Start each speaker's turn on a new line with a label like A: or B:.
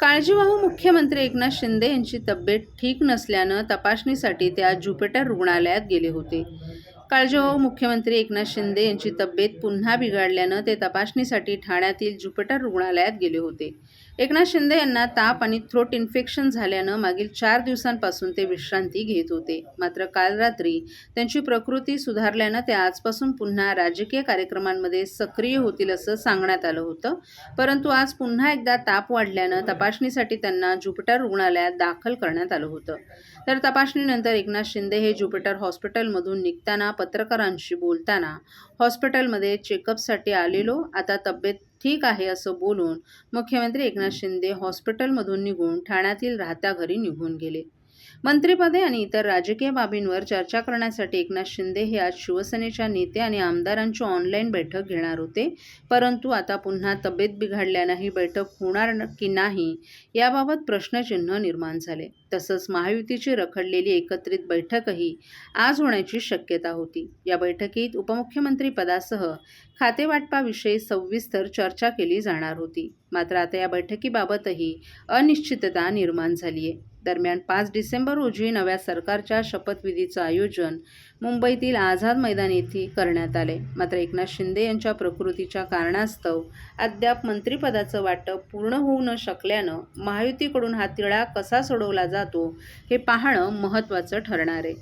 A: काळजीवाहू मुख्यमंत्री एकनाथ शिंदे यांची तब्येत ठीक नसल्यानं तपासणीसाठी ते आज ज्युपिटर रुग्णालयात गेले होते. काळजीवाहू मुख्यमंत्री एकनाथ शिंदे यांची तब्येत पुन्हा बिघडल्यानं ते तपासणीसाठी ठाण्यातील ज्युपिटर रुग्णालयात गेले होते. एकनाथ शिंदे यांना ताप आणि थ्रोट इन्फेक्शन झाल्यानं मागील चार दिवसांपासून ते विश्रांती घेत होते. मात्र काल रात्री त्यांची प्रकृती सुधारल्यानं ते आजपासून पुन्हा राजकीय कार्यक्रमांमध्ये सक्रिय होतील असं सांगण्यात आलं होतं. परंतु आज पुन्हा एकदा ताप वाढल्यानं तपासणीसाठी त्यांना ज्युपिटर रुग्णालयात दाखल करण्यात आलं होतं. तर तपासणीनंतर एकनाथ शिंदे हे ज्युपिटर हॉस्पिटलमधून निघताना पत्रकारांशी बोलताना हॉस्पिटलमध्ये चेकअपसाठी आलेलो. आता तब्येत ठीक आहे असं बोलून मुख्यमंत्री एकनाथ शिंदे हॉस्पिटलमधून निघून ठाण्यातील राहत्या घरी निघून गेले. मंत्रिपदे आणि इतर राजकीय बाबींवर चर्चा करण्यासाठी एकनाथ शिंदे हे आज शिवसेनेच्या नेते आणि आमदारांची ऑनलाईन बैठक घेणार होते. परंतु आता पुन्हा तब्येत बिघडल्यानं ही बैठक होणार की नाही याबाबत प्रश्नचिन्ह निर्माण झाले. तसंच महायुतीची रखडलेली एकत्रित बैठकही आज होण्याची शक्यता होती. या बैठकीत उपमुख्यमंत्रीपदासह खातेवाटपाविषयी सविस्तर चर्चा केली जाणार होती. मात्र आता या बैठकीबाबतही अनिश्चितता निर्माण झाली आहे दरम्यान पाच डिसेंबर रोजी नव्या सरकारच्या शपथविधीचं आयोजन मुंबईतील आझाद मैदान येथे करण्यात आले. मात्र एकनाथ शिंदे यांच्या प्रकृतीच्या कारणास्तव अद्याप मंत्रिपदाचं वाटप पूर्ण होऊ न शकल्यानं महायुतीकडून हा तिळा कसा सोडवला जातो हे पाहणं महत्त्वाचं ठरणार आहे.